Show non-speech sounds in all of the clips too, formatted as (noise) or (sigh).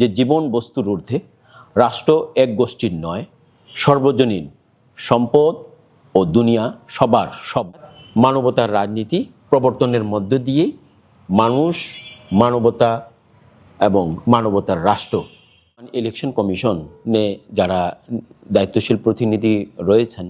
যে জীবন বস্তুর ঊর্ধ্বে, রাষ্ট্র এক গোষ্ঠীর নয়, সর্বজনীন সম্পদ ও দুনিয়া সবার সব। মানবতার রাজনীতি প্রবর্তনের মধ্য দিয়েই মানুষ মানবতা এবং মানবতার রাষ্ট্র। ইলেকশন কমিশনে যারা দায়িত্বশীল প্রতিনিধি রয়েছেন,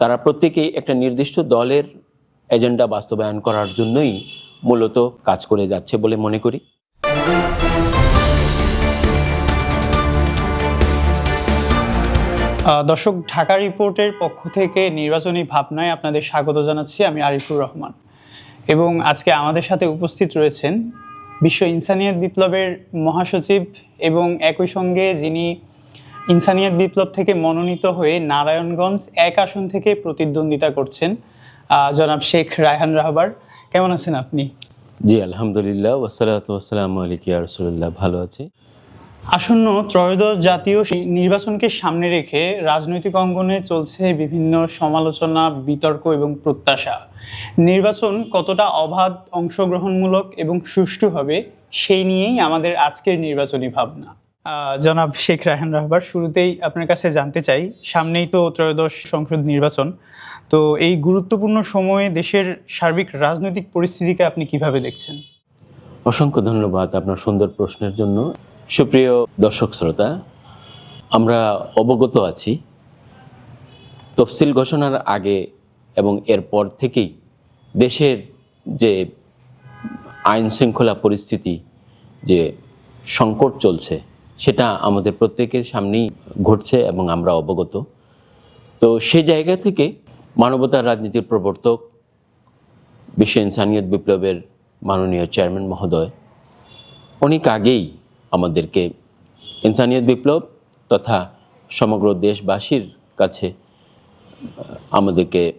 তারা প্রত্যেকেই একটা নির্দিষ্ট দলের এজেন্ডা বাস্তবায়ন করার জন্যই মূলত কাজ করে যাচ্ছে বলে মনে করি। দর্শক, ঢাকা রিপোর্টের পক্ষ থেকে নির্বাচনী ভাবনায় আপনাদের স্বাগত জানাচ্ছি আমি আরিফুর রহমান। এবং আজকে আমাদের সাথে উপস্থিত রয়েছেন বিশ্ব ইনসানিয়ত বিপ্লবের মহাসচিব এবং একই সঙ্গে যিনি ইনসানিয়ত বিপ্লব থেকে মনোনীত হয়ে নারায়ণগঞ্জ এক আসন থেকে প্রতিদ্বন্দ্বিতা করছেন জনাব শেখ রায়হান রাহবার। কেমন আছেন আপনি? জি, আলহামদুলিল্লাহ। ওসালাত ওসালাম আলিকিয়া রসুল্লাহ ভালো আছি। আসন্ন ত্রয়োদশ জাতীয় নির্বাচনকে সামনে রেখে রাজনৈতিক অঙ্গনে চলছে বিভিন্ন সমালোচনা, বিতর্ক এবং প্রত্যাশা। নির্বাচন কতটা অবাধ, অংশগ্রহণমূলক এবং সুষ্ঠু হবে সেই নিয়েই আমাদের আজকের নির্বাচনী ভাবনা। জনাব শেখ রায়হান রাহবার, শুরুতেই আপনার কাছে জানতে চাই, সামনেই তো ত্রয়োদশ সংসদ নির্বাচন। তো এই গুরুত্বপূর্ণ সময়ে দেশের সার্বিক রাজনৈতিক পরিস্থিতিকে আপনি কীভাবে দেখছেন? অসংখ্য ধন্যবাদ আপনার সুন্দর প্রশ্নের জন্য। সুপ্রিয় দর্শক শ্রোতা, আমরা অবগত আছি, তফসিল ঘোষণার আগে এবং এরপর থেকেই দেশের যে আইন শৃঙ্খলা পরিস্থিতি, যে সংকট চলছে, সেটা আমাদের প্রত্যেকের সামনেই ঘটছে এবং আমরা অবগত। তো সেই জায়গা থেকে মানবতার রাজনীতির প্রবর্তক বিশ্ব ইনসানিয়ত বিপ্লবের মাননীয় চেয়ারম্যান মহোদয়, অনেক আগেই আমাদেরকে ইনসানিয়ত বিপ্লব তথা সমগ্র দেশবাসীর কাছে আমাদেরকে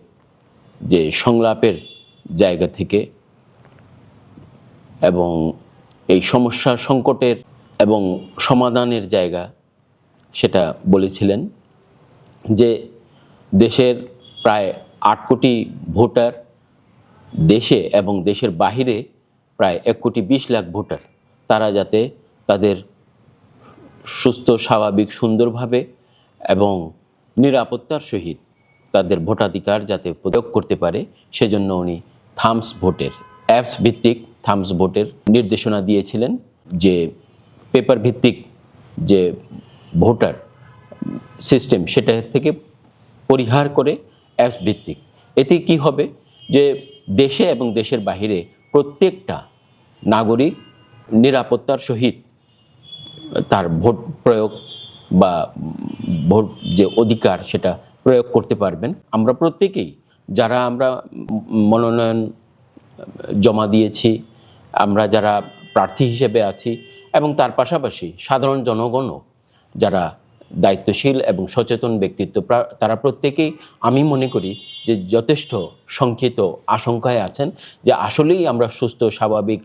যে সংলাপের জায়গা থেকে এবং এই সমস্যা সংকটের এবং সমাধানের জায়গা সেটা বলেছিলেন যে দেশের প্রায় আট কোটি ভোটার দেশে এবং দেশের বাহিরে প্রায় এক কোটি বিশ লাখ ভোটার, তারা যাতে তাদের সুস্থ, স্বাভাবিক, সুন্দরভাবে এবং নিরাপত্তার সহিত তাদের ভোটাধিকার যাতে প্রয়োগ করতে পারে, সেজন্য উনি থামস ভোটের, অ্যাপস ভিত্তিক থামস ভোটের নির্দেশনা দিয়েছিলেন যে পেপার ভিত্তিক যে ভোটার সিস্টেম, সেটা থেকে পরিহার করে অ্যাপস ভিত্তিক। এতে কি হবে যে দেশে এবং দেশের বাহিরে প্রত্যেকটা নাগরিক নিরাপত্তার সহিত তার ভোট প্রয়োগ বা ভোট যে অধিকার সেটা প্রয়োগ করতে পারবেন। আমরা প্রত্যেকেই, যারা আমরা মনোনয়ন জমা দিয়েছি, আমরা যারা প্রার্থী হিসেবে আছি এবং তার পাশাপাশি সাধারণ জনগণও, যারা দায়িত্বশীল এবং সচেতন ব্যক্তিত্ব তারা প্রত্যেকেই আমি মনে করি যে যথেষ্ট সংক্ষিত আশঙ্কায় আছেন যে আসলেই আমরা সুস্থ, স্বাভাবিক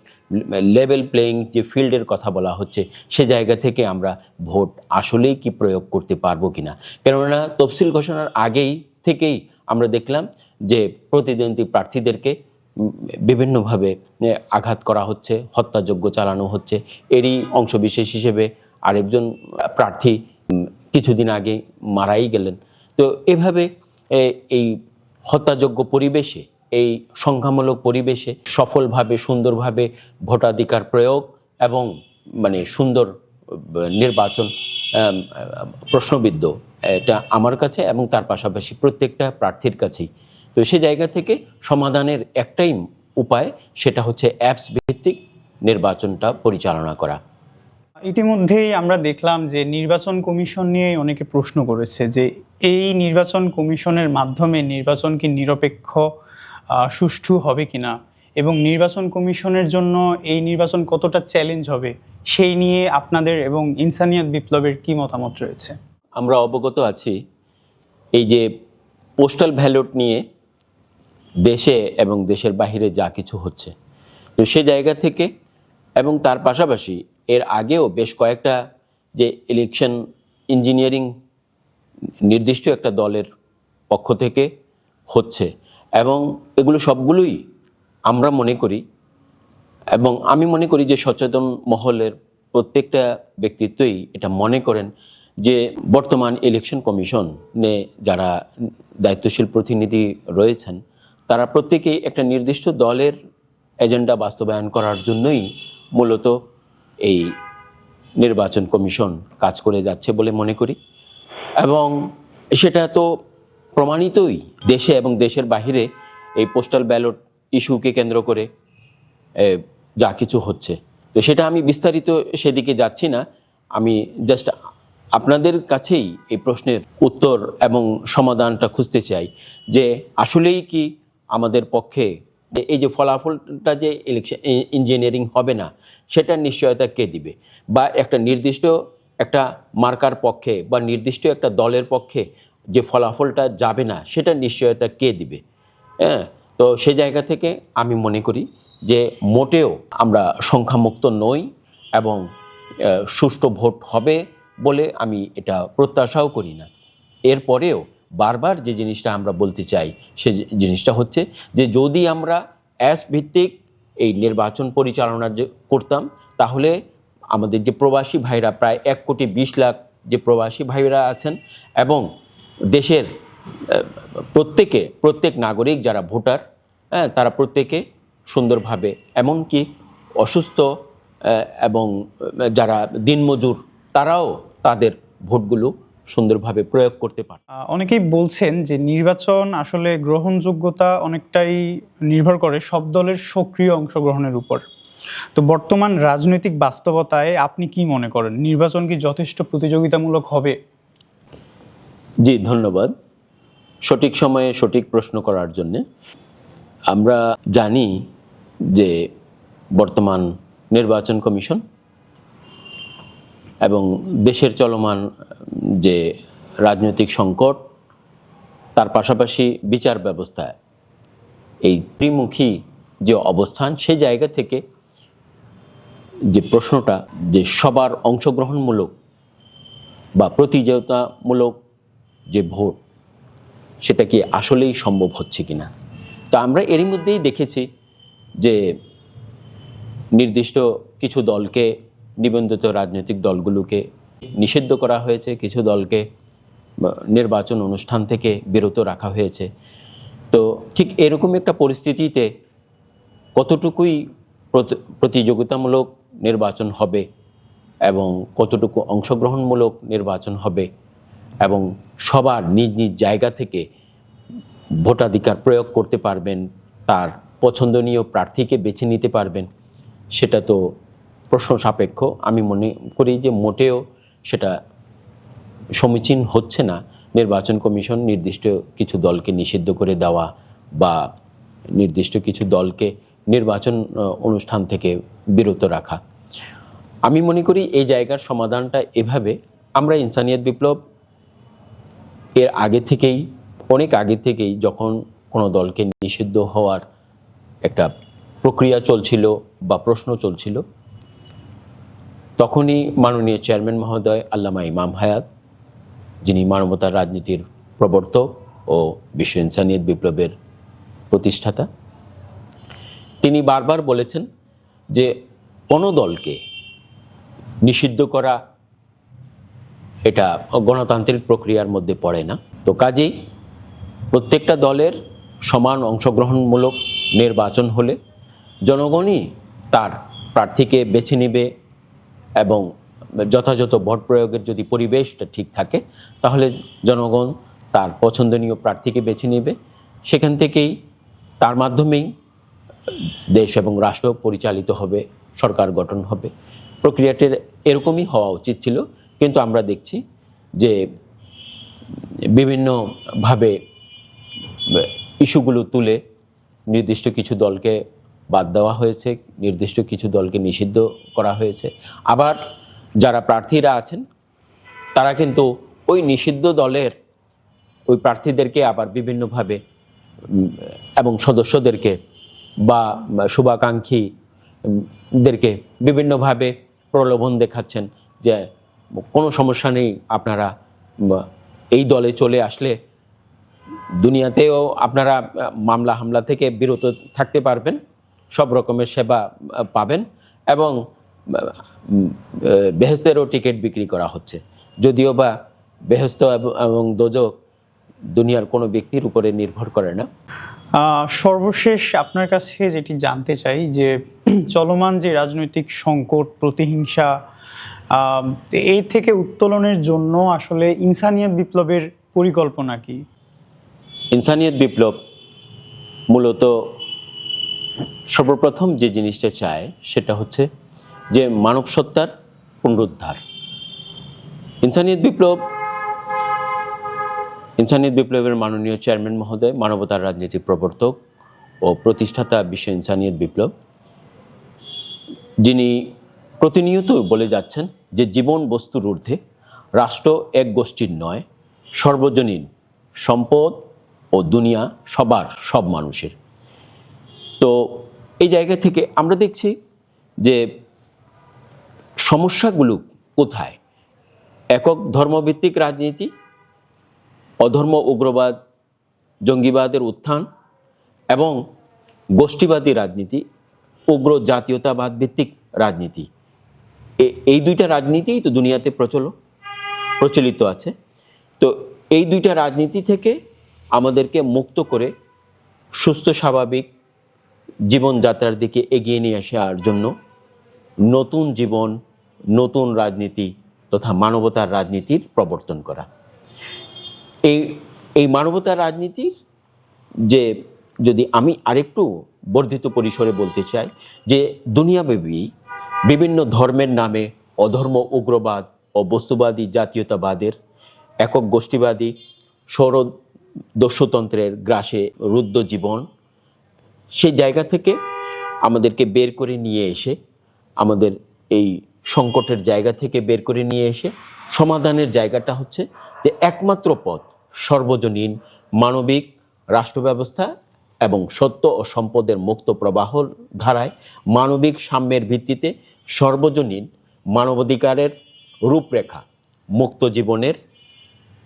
লেভেল প্লেয়িং যে ফিল্ডের কথা বলা হচ্ছে, সে জায়গা থেকে আমরা ভোট আসলেই কি প্রয়োগ করতে পারব কি না কেননা তফসিল ঘোষণার আগেই থেকেই আমরা দেখলাম যে প্রতিদ্বন্দ্বী প্রার্থীদেরকে বিভিন্নভাবে আঘাত করা হচ্ছে, হত্যাযজ্ঞ চালানো হচ্ছে। এরই অংশবিশেষ হিসেবে আরেকজন প্রার্থী কিছুদিন আগে মারাই গেলেন। তো এভাবে এই হত্যাযোগ্য পরিবেশে, এই সংখ্যামূলক পরিবেশে সফলভাবে, সুন্দরভাবে ভোটাধিকার প্রয়োগ এবং মানে সুন্দর নির্বাচন প্রশ্নবিদ্ধ, এটা আমার কাছে এবং তার পাশাপাশি প্রত্যেকটা প্রার্থীর কাছেই। তো সে জায়গা থেকে সমাধানের একটাই উপায়, সেটা হচ্ছে অ্যাপস ভিত্তিক নির্বাচনটা পরিচালনা করা। ইতিমধ্যেই আমরা দেখলাম যে নির্বাচন কমিশন নিয়ে অনেকে প্রশ্ন করেছে যে এই নির্বাচন কমিশনের মাধ্যমে নির্বাচন কি নিরপেক্ষ সুষ্ঠু হবে কিনা? এবং নির্বাচন কমিশনের জন্য এই নির্বাচন কতটা চ্যালেঞ্জ হবে সেই নিয়ে আপনাদের এবং ইনসানিয়াত বিপ্লবের কি মতামত রয়েছে? আমরা অবগত আছি এই যে পোস্টাল ব্যালট নিয়ে দেশে এবং দেশের বাইরে যা কিছু হচ্ছে। তো সে জায়গা থেকে এবং তার পাশাপাশি এর আগেও বেশ কয়েকটা যে ইলেকশন ইঞ্জিনিয়ারিং নির্দিষ্ট একটা দলের পক্ষ থেকে হচ্ছে। এবং এগুলো সবগুলোই আমরা মনে করি এবং আমি মনে করি যে সচেতন মহলের প্রত্যেকটা ব্যক্তিত্বই এটা মনে করেন যে বর্তমান ইলেকশন কমিশনে যারা দায়িত্বশীল প্রতিনিধি রয়েছেন, তারা প্রত্যেকেই একটা নির্দিষ্ট দলের এজেন্ডা বাস্তবায়ন করার জন্যই মূলত এই নির্বাচন কমিশন কাজ করে যাচ্ছে বলে মনে করি। এবং সেটা তো প্রমাণিতই দেশে এবং দেশের বাহিরে এই পোস্টাল ব্যালট ইস্যুকে কেন্দ্র করে যা কিছু হচ্ছে। তো সেটা আমি বিস্তারিত সেদিকে যাচ্ছি না। আমি জাস্ট আপনাদের কাছেই এই প্রশ্নের উত্তর এবং সমাধানটা খুঁজতে চাই যে আসলেই কি আমাদের পক্ষে এই যে ফলাফলটা যে ইলেকশন ইঞ্জিনিয়ারিং হবে না সেটা নিশ্চয়তা কে দিবে? বা একটা নির্দিষ্ট একটা মার্কার পক্ষে বা নির্দিষ্ট একটা দলের পক্ষে যে ফলাফলটা যাবে না সেটা নিশ্চয়তা কে দিবে? হ্যাঁ তো সে জায়গা থেকে আমি মনে করি যে মোটেও আমরা সংখ্যামুক্ত নই এবং সুষ্ঠু ভোট হবে বলে আমি এটা প্রত্যাশাও করি না। এরপরেও বারবার যে জিনিসটা আমরা বলতে চাই, সে জিনিসটা হচ্ছে যে যদি আমরা অ্যাস ভিত্তিক এই নির্বাচন পরিচালনা যে করতাম, তাহলে আমাদের যে প্রবাসী ভাইরা প্রায় এক কোটি বিশ লাখ যে প্রবাসী ভাইরা আছেন এবং দেশের প্রত্যেকে, প্রত্যেক নাগরিক যারা ভোটার হ্যাঁ তারা প্রত্যেকে সুন্দরভাবে এমনকি অসুস্থ এবং যারা দিনমজুর, তারাও তাদের ভোটগুলো সুন্দরভাবে প্রয়োগ করতে পারে। অনেকেই বলছেন যে নির্বাচন আসলে গ্রহণযোগ্যতা অনেকটাই নির্ভর করে সব দলের সক্রিয় অংশগ্রহণের উপর। তো বর্তমান রাজনৈতিক বাস্তবতায় আপনি কি মনে করেন? নির্বাচন কি যথেষ্ট প্রতিযোগিতামূলক হবে? জি ধন্যবাদ। সঠিক সময়ে সঠিক প্রশ্ন করার জন্যে। আমরা জানি যে বর্তমান নির্বাচন কমিশন এবং দেশের চলমান যে রাজনৈতিক সংকট, তার পাশাপাশি বিচার ব্যবস্থা এই ত্রিমুখী যে অবস্থান, সে জায়গা থেকে যে প্রশ্নটা যে সবার অংশগ্রহণমূলক বা প্রতিযোগিতামূলক যে ভোট, সেটা কি আসলেই সম্ভব হচ্ছে কি না তো আমরা এরই মধ্যেই দেখেছি যে নির্দিষ্ট কিছু দলকে নিবন্ধিত রাজনৈতিক দলগুলোকে নিষিদ্ধ করা হয়েছে, কিছু দলকে নির্বাচন অনুষ্ঠান থেকে বিরত রাখা হয়েছে। তো ঠিক এরকম একটা পরিস্থিতিতে কতটুকুই প্রতি- প্রতিযোগিতামূলক নির্বাচন হবে এবং কতটুকু অংশগ্রহণমূলক নির্বাচন হবে এবং সবার নিজ নিজ জায়গা থেকে ভোটাধিকার প্রয়োগ করতে পারবেন, তার পছন্দনীয় প্রার্থীকে বেছে নিতে পারবেন, সেটা তো প্রশ্ন সাপেক্ষ। আমি মনে করি যে মোটেও সেটা সমীচীন হচ্ছে না। নির্বাচন কমিশন নির্দিষ্ট কিছু দলকে নিষিদ্ধ করে দেওয়া বা নির্দিষ্ট কিছু দলকে নির্বাচন অনুষ্ঠান থেকে বিরত রাখা। আমি মনে করি এই জায়গার সমাধানটা এভাবে। আমরা ইনসানিয়ত বিপ্লব এর আগে থেকেই, অনেক আগে থেকেই যখন কোনো দলকে নিষিদ্ধ হওয়ার একটা প্রক্রিয়া চলছিল বা প্রশ্ন চলছিল তখনই মাননীয় চেয়ারম্যান মহোদয়, আল্লামা ইমাম হায়াত, যিনি মানবতার রাজনীতির প্রবর্তক ও বিশ্ব ইনসানিয়ত বিপ্লবের প্রতিষ্ঠাতা, তিনি বারবার বলেছেন যে কোনো দলকে নিষিদ্ধ করা এটা গণতান্ত্রিক প্রক্রিয়ার মধ্যে পড়ে না। তো কাজেই প্রত্যেকটা দলের সমান অংশগ্রহণমূলক নির্বাচন হলে জনগণই তার প্রার্থীকে বেছে নেবে এবং যথাযথ ভোট প্রয়োগের যদি পরিবেশটা ঠিক থাকে, তাহলে জনগণ তার পছন্দনীয় প্রার্থীকে বেছে নেবে। সেখান থেকেই তার মাধ্যমেই দেশ এবং রাষ্ট্র পরিচালিত হবে, সরকার গঠন হবে। প্রক্রিয়াটির এরকমই হওয়া উচিত ছিল, কিন্তু আমরা দেখছি যে বিভিন্নভাবে ইস্যুগুলো তুলে নির্দিষ্ট কিছু দলকে বাদ দেওয়া হয়েছে, নির্দিষ্ট কিছু দলকে নিষিদ্ধ করা হয়েছে। আবার যারা প্রার্থীরা আছেন, তারা কিন্তু ওই নিষিদ্ধ দলের, ওই প্রার্থীদেরকে আবার বিভিন্নভাবে এবং সদস্যদেরকে বা শুভাকাঙ্ক্ষীদেরকে বিভিন্নভাবে প্রলোভন দেখাচ্ছেন যে কোনো সমস্যা নেই, আপনারা এই দলে চলে আসলে দুনিয়াতেও আপনারা, মামলা হামলা থেকে বিরত থাকতে পারবেন। সব রকমের সেবা পাবেন এবং বেহেস্তেরও টিকিট বিক্রি করা হচ্ছে। যদিও বা বেহেস্ত এবং- দোজক দুনিয়ার কোনো ব্যক্তির উপরে নির্ভর করে না। সর্বশেষ আপনার কাছে যেটি জানতে চাই যে (clears throat) চলমান যে রাজনৈতিক সংকট প্রতিহিংসা এই থেকে উত্তোলনের জন্য আসলে ইনসানিয়ত বিপ্লবের পরিকল্পনা কি? ইনসানিয়ত বিপ্লব মূলত সর্বপ্রথম যে জিনিসটা চায় সেটা হচ্ছে যে মানব সত্তার পুনরুদ্ধার। ইনসানিয়ত বিপ্লব, ইনসানিয়ত বিপ্লবের মাননীয় চেয়ারম্যান মহোদয়, মানবতার রাজনীতির প্রবর্তক ও প্রতিষ্ঠাতা বিশ্ব ইনসানিয়ত বিপ্লব, যিনি প্রতিনিয়ত বলে যাচ্ছেন যে জীবন বস্তুর ঊর্ধ্বে রাষ্ট্র এক গোষ্ঠীর নয়, সর্বজনীন সম্পদ ও দুনিয়া সবার সব মানুষের। তো এই জায়গা থেকে আমরা দেখছি যে সমস্যাগুলো কোথায়? একক ধর্মভিত্তিক রাজনীতি, অধর্ম, উগ্রবাদ, জঙ্গিবাদের উত্থান এবং গোষ্ঠীবাদী রাজনীতি, উগ্র জাতীয়তাবাদ ভিত্তিক রাজনীতি। এই দুইটা রাজনীতিই তো দুনিয়াতে প্রচল প্রচলিত আছে। তো এই দুইটা রাজনীতি থেকে আমাদেরকে মুক্ত করে সুস্থ, স্বাভাবিক জীবনযাত্রার দিকে এগিয়ে নিয়ে আসার জন্য নতুন জীবন, নতুন রাজনীতি তথা মানবতার রাজনীতির প্রবর্তন করা। এই এই মানবতার রাজনীতির যে, যদি আমি আরেকটু বর্ধিত পরিসরে বলতে চাই, যে দুনিয়াব্যাপী বিভিন্ন ধর্মের নামে অধর্ম, উগ্রবাদ ও বস্তুবাদী জাতীয়তাবাদের একক গোষ্ঠীবাদী সৌর দস্যুতন্ত্রের গ্রাসে রুদ্ধ জীবন সেই জায়গা থেকে আমাদেরকে বের করে নিয়ে এসে, আমাদের এই সংকটের জায়গা থেকে বের করে নিয়ে এসে, সমাধানের জায়গাটা হচ্ছে যে একমাত্র পথ, সর্বজনীন মানবিক রাষ্ট্র ব্যবস্থা এবং সত্য ও সম্পদের মুক্ত প্রবাহ ধারায় মানবিক সাম্যের ভিত্তিতে সর্বজনীন মানবাধিকারের রূপরেখা, মুক্ত জীবনের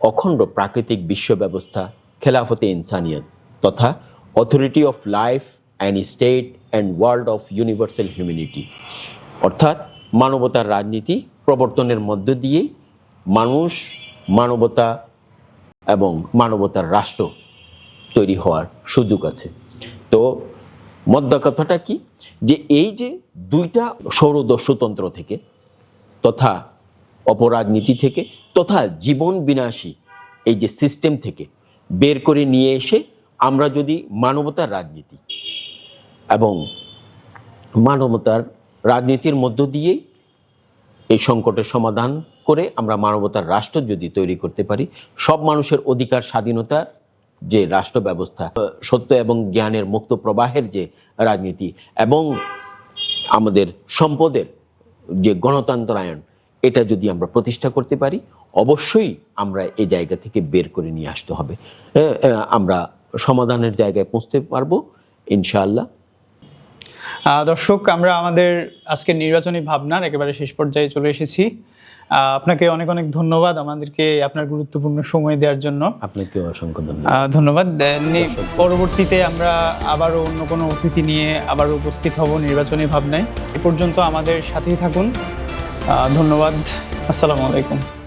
অখণ্ড প্রাকৃতিক বিশ্ব ব্যবস্থা, খেলাফতে ইনসানিয়ত তথা authority of life and state and world of universal humanity অর্থাৎ মানবতার রাজনীতি প্রবর্তনের মধ্য দিয়েই মানুষ মানবতা এবং মানবতার রাষ্ট্র তৈরি হওয়ার সুযোগ আছে। তো মধ্য কথাটা কি? যে এই যে দুইটা সৌরদস্যতন্ত্র থেকে তথা অপরাজনীতি থেকে তথা জীবন বিনাশী এই যে সিস্টেম থেকে বের করে নিয়ে এসে আমরা যদি মানবতার রাজনীতি এবং মানবতার রাজনীতির মধ্য দিয়েই এই সংকটের সমাধান করে আমরা মানবতার রাষ্ট্র যদি তৈরি করতে পারি, সব মানুষের অধিকার স্বাধীনতার যে রাষ্ট্র ব্যবস্থা সত্য এবং জ্ঞানের মুক্ত প্রবাহের যে রাজনীতি এবং আমাদের সম্পদের যে গণতন্ত্রায়ন, এটা যদি আমরা প্রতিষ্ঠা করতে পারি, অবশ্যই আমরা এই জায়গা থেকে বের করে নিয়ে আসতে হবে। আমরা সমাধানের জায়গায় পৌঁছতে পারব ইনশাআল্লাহ। দর্শক আমরা আমাদের আজকের নির্বাচনী ভাবনার একেবারে শেষ পর্যায়ে চলে এসেছি। আপনাকে অনেক অনেক ধন্যবাদ আমাদেরকে আপনার গুরুত্বপূর্ণ সময় দেওয়ার জন্য। আপনাকে অসংখ্য ধন্যবাদ। ধন্যবাদ। পরবর্তীতে আমরা আবারও অন্য কোনো অতিথি নিয়ে আবার উপস্থিত হব নির্বাচনী ভাবনায়। এ পর্যন্ত আমাদের সাথেই থাকুন। ধন্যবাদ। আসসালামু আলাইকুম।